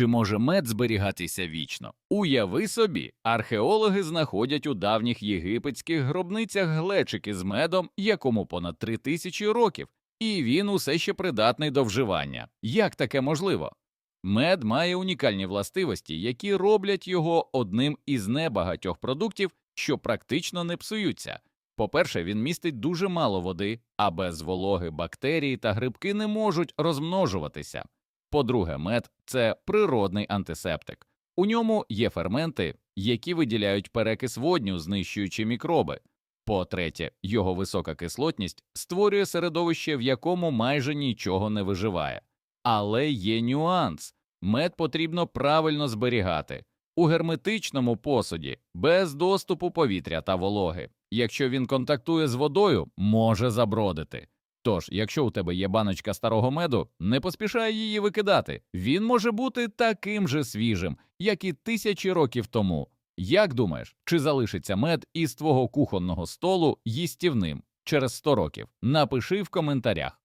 Чи може мед зберігатися вічно? Уяви собі, археологи знаходять у давніх єгипетських гробницях глечики з медом, якому понад три тисячі років, і він усе ще придатний до вживання. Як таке можливо? Мед має унікальні властивості, які роблять його одним із небагатьох продуктів, що практично не псуються. По-перше, він містить дуже мало води, а без вологи бактерії та грибки не можуть розмножуватися. По-друге, мед це природний антисептик. У ньому є ферменти, які виділяють перекис водню, знищуючи мікроби. По-третє, його висока кислотність створює середовище, в якому майже нічого не виживає. Але є нюанс мед потрібно правильно зберігати у герметичному посуді, без доступу повітря та вологи. Якщо він контактує з водою, може забродити. Тож, якщо у тебе є баночка старого меду, не поспішай її викидати. Він може бути таким же свіжим, як і тисячі років тому. Як думаєш, чи залишиться мед із твого кухонного столу їстівним через 100 років? Напиши в коментарях.